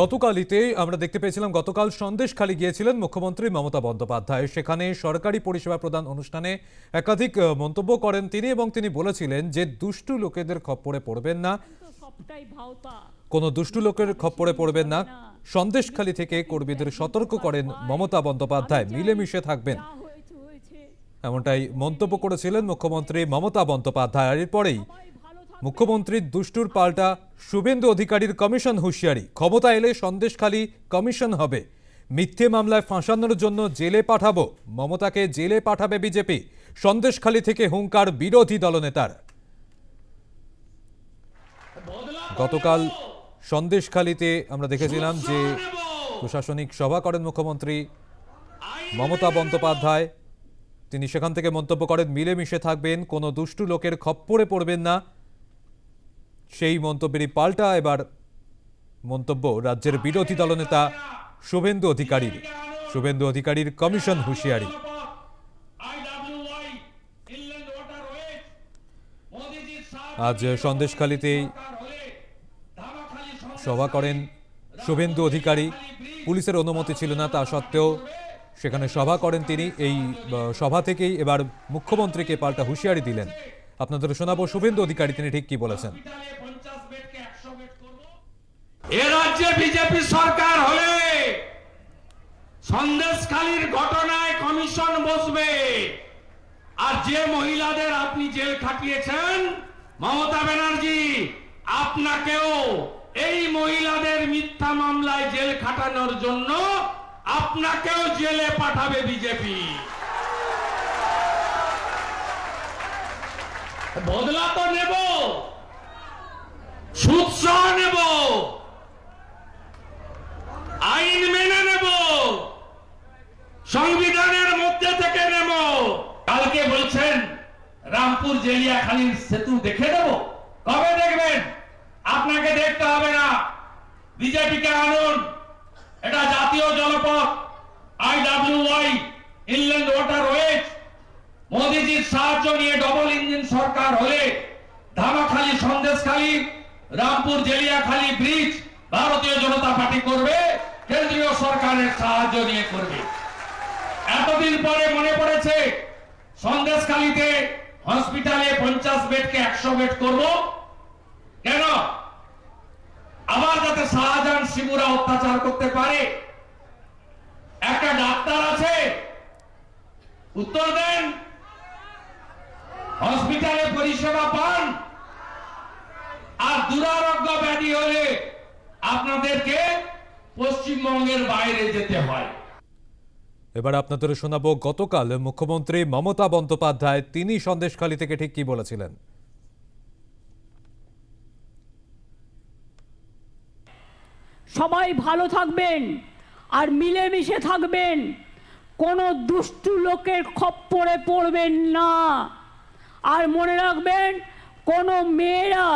গতকালিতে আমরা দেখতে পেয়েছিলাম, গতকাল সন্দেশখালী গিয়েছিলেন মুখ্যমন্ত্রী মমতা বন্দ্যোপাধ্যায়। সেখানে সরকারি পরিষেবা প্রদান অনুষ্ঠানে একাধিক মন্তব্য করেন তিনি এবং তিনি বলেছিলেন যে দুষ্টু লোকেদের খপ্পরে পড়বেন না। কোনো দুষ্টু লোকের খপ্পরে পড়বেন না। সন্দেশখালী থেকে কর্মীদের সতর্ক করেন মমতা বন্দ্যোপাধ্যায়। মিলেমিশে থাকবেন। এমনটাই মন্তব্য করেছিলেন মুখ্যমন্ত্রী মমতা বন্দ্যোপাধ্যায়। এরপরেই মুখ্যমন্ত্রীর দুষ্টুর পাল্টা শুভেন্দু অধিকারীর কমিশন হুঁশিয়ারি। ক্ষমতা এলে সন্দেশখালী কমিশন হবে। মিথ্যে মামলায় ফাঁসানোর জন্য জেলে পাঠাবো। মমতাকে জেলে পাঠাবে বিজেপি। সন্দেশখালী থেকে হুঙ্কার বিরোধী দলনেতার। গতকাল সন্দেশখালীতে আমরা দেখেছিলাম যে প্রশাসনিক সভা করেন মুখ্যমন্ত্রী মমতা বন্দ্যোপাধ্যায়। তিনি সেখান থেকে মন্তব্য করেন, মিলেমিশে থাকবেন, কোনো দুষ্টু লোকের খপ্পরে পড়বেন না। সেই মন্তব্যেরই পাল্টা এবার মন্তব্য রাজ্যের বিরোধী দলনেতা শুভেন্দু অধিকারীর। শুভেন্দু অধিকারীর কমিশন হুঁশিয়ারি। আজ সন্দেশখালীতে সভা করেন শুভেন্দু অধিকারী। পুলিশের অনুমতি ছিল না তা সত্ত্বেও সেখানে সভা করেন তিনি। এই সভা থেকেই এবার মুখ্যমন্ত্রীকে পাল্টা হুঁশিয়ারি দিলেন। আপনাদের শোনাবো শুভেন্দু অধিকারী, তিনি ঠিক কি বলেছেন? এ রাজ্যে বিজেপি সরকার হলে সন্দেশখালীর ঘটনায় কমিশন বসবে। আর যে মহিলাদের আপনি জেল খাটিয়েছেন, মমতা ব্যানার্জি, আপনাকেও এই মহিলাদের মিথ্যা মামলায় জেল খাটানোর জন্য আপনাকেও জেলে পাঠাবে বিজেপি। বদলা তো নেব। সুদ সহ নেব। আইন মেনে নেব। সংবিধানের মধ্যে থেকে নেব। কালকে বলছেন, রামপুর জেলিয়াখালীর সেতু দেখে দেব কবে দেখবেন? আপনাকে দেখতে হবে না। বিজেপিকে আনুন। এটা জাতীয় জলপথ আইডব্লিউআই ইনল্যান্ড ওয়াটারওয়েজ মোদিজির সাহায্য নিয়ে ডবল ইঞ্জিন সরকার হলে ধামাখালী সন্দেশখালী, রামপুর জেলিয়াখালী ব্রিজ ভারতীয় জনতা পার্টি করবে, কেন্দ্রীয় সরকারের সাহায্য নিয়ে করবে। এতদিন পরে মনে পড়েছে, সন্দেশখালীতে হসপিটালে পঞ্চাশ বেডকে একশো বেড করব। কেন? আবার যাতে শাহজাহান শিবুরা অত্যাচার করতে পারে। একটা ডাক্তার আছে, উত্তর দেন হসপিটালে পরিষেবা পান? আর দুরারোগ্য ব্যাধি হলে আপনাদেরকে পশ্চিমবঙ্গের বাইরে যেতে হয়। এবার আপনাদের শোনাবো গতকাল মুখ্যমন্ত্রী মমতা বন্দ্যোপাধ্যায় তিনি সন্দেশখালী থেকে ঠিক কি বলেছিলেন? সবাই ভালো থাকবেন আর মিলেমিশে থাকবেন। কোনো দুষ্টু লোকের খপ্পরে পড়বেন না। আর মনে রাখবেন, কোনো মেয়েরা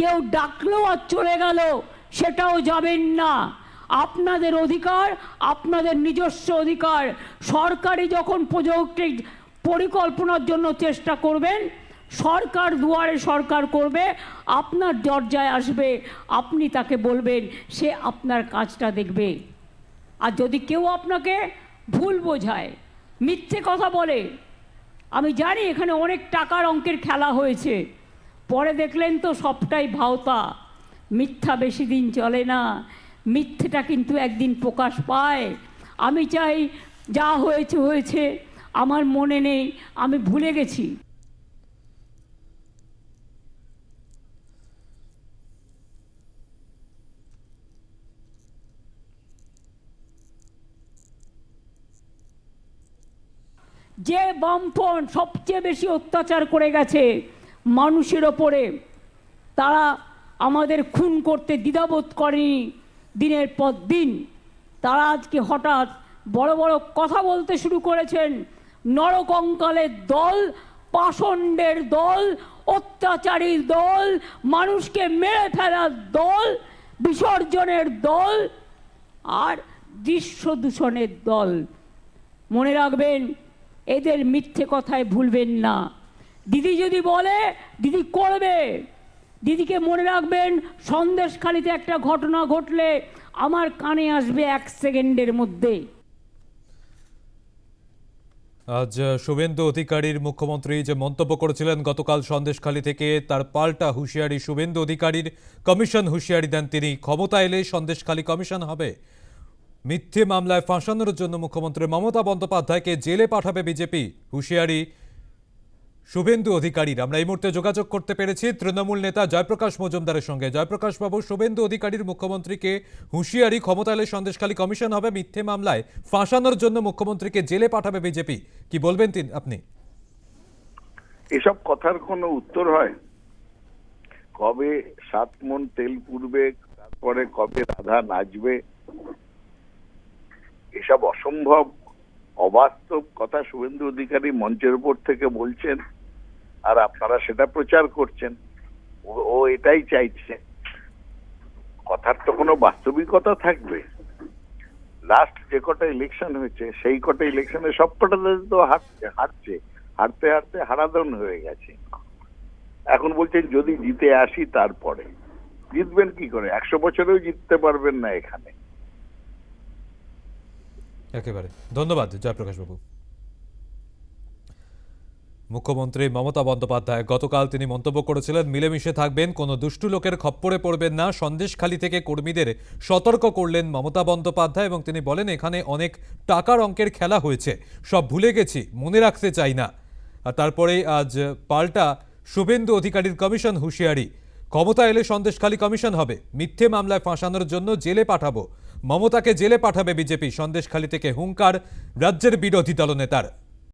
কেউ ডাকলেও আর চলে গেল, সেটাও যাবেন না। আপনাদের অধিকার, আপনাদের নিজস্ব অধিকার। সরকারি যখন প্রজেক্ট পরিকল্পনার জন্য চেষ্টা করবেন, সরকার দুয়ারে সরকার করবে, আপনার দরজায় আসবে, আপনি তাকে বলবেন, সে আপনার কাজটা দেখবে। আর যদি কেউ আপনাকে ভুল বোঝায়, মিথ্যে কথা বলে আমি জানি এখানে অনেক টাকার অঙ্কের খেলা হয়েছে। পরে দেখলেন তো সবটাই ভাওতা। মিথ্যা বেশি দিন চলে না। মিথ্যেটা কিন্তু একদিন প্রকাশ পায়। আমি চাই যা হয়েছে হয়েছে। আমার মনে নেই, আমি ভুলে গেছি। যে বামপন সবচেয়ে বেশি অত্যাচার করে গেছে মানুষের ওপরে, তারা আমাদের খুন করতে দ্বিধাবোধ করেনি দিনের পর দিন। তারা আজকে হঠাৎ বড় বড় কথা বলতে শুরু করেছেন, নরকঙ্কালের দল, পাষণ্ডের দল অত্যাচারীর দল, মানুষকে মেরে ফেলার দল, বিসর্জনের দল আর দৃশ্য দূষণের দল। মনে রাখবেন এদের মিথ্যে কথায় ভুলবেন না। দিদি যদি বলে, দিদি করবে। দিদিকে মনে রাখবেন, সন্দেশখালিতে একটা ঘটনা ঘটলে আমার কানে আসবে এক সেকেন্ডের মধ্যে। আজ শুভেন্দু অধিকারীর মুখ্যমন্ত্রী যে মন্তব্য করেছিলেন, গতকাল সন্দেশখালী থেকে তার পাল্টা হুঁশিয়ারি শুভেন্দু অধিকারীর, কমিশন হুঁশিয়ারি দেন তিনি। ক্ষমতা এলে সন্দেশখালী কমিশন হবে। মিথ্যে মামলায় ফাঁসানোর জন্য মুখ্যমন্ত্রী মমতা বন্দ্যোপাধ্যায়কে জেলে পাঠাবে বিজেপি। হুঁশিয়ারি শুভেন্দু অধিকারীর। আমরা এই মুহূর্তে যোগাযোগ করতে পেরেছি তৃণমূল নেতা জয়প্রকাশ মজুমদারের সঙ্গে। জয়প্রকাশ বাবু, শুভেন্দু অধিকারীর মুখ্যমন্ত্রীকে হুঁশিয়ারি ক্ষমতা এলে সন্দেশখালী কমিশন হবে মিথ্যে মামলায় ফাঁসানোর জন্য মুখ্যমন্ত্রীকে জেলে পাঠাবে বিজেপি। কি বলবেন তিনি আপনি? এসব কথার কোনো উত্তর হয়? কবে সাত মন তেল পুড়বে, তারপরে কবে রাধা নাচবে অসম্ভব, অবাস্তব কথা শুভেন্দু অধিকারী মঞ্চের উপর থেকে বলছেন আর আপনারা সেটা প্রচার করছেন। ও- এটাই চাইছে। কথার তো কোনো বাস্তবিকতা থাকবে। লাস্ট যে কটা ইলেকশন হয়েছে, সেই কটা ইলেকশনে সব কটাতে তো হারছে হারছে, হারতে হারতে হারাদন হয়ে গেছে। এখন বলছেন, যদি জিতে আসি তারপরে। জিতবেন কি করে? একশো বছরেও জিততে পারবেন না এখানে। একেবারে। ধন্যবাদ, জয়প্রকাশ বাবু। মুখ্যমন্ত্রী মমতা বন্দ্যোপাধ্যায়, গতকাল তিনি মন্তব্য করেছিলেন, মিলেমিশে থাকবেন, কোনো দুষ্টু লোকের খপ্পরে পড়বেন না সন্দেশখালী থেকে কর্মীদের সতর্ক করলেন মমতা বন্দ্যোপাধ্যায় এবং তিনি বলেন, এখানে অনেক টাকার অঙ্কের খেলা হয়েছে, সব ভুলে গেছি, মনে রাখতে চাই না। আর তারপরেই আজ পাল্টা শুভেন্দু অধিকারীর কমিশন হুঁশিয়ারি, ক্ষমতা এলে সন্দেশখালী কমিশন হবে, মিথ্যে মামলায় ফাঁসানোর জন্য জেলে পাঠাবো। মমতাকে জেলে পাঠাবে বিজেপি সন্দেশখালী থেকে হুঙ্কার রাজ্যের বিরোধী দলনেতার।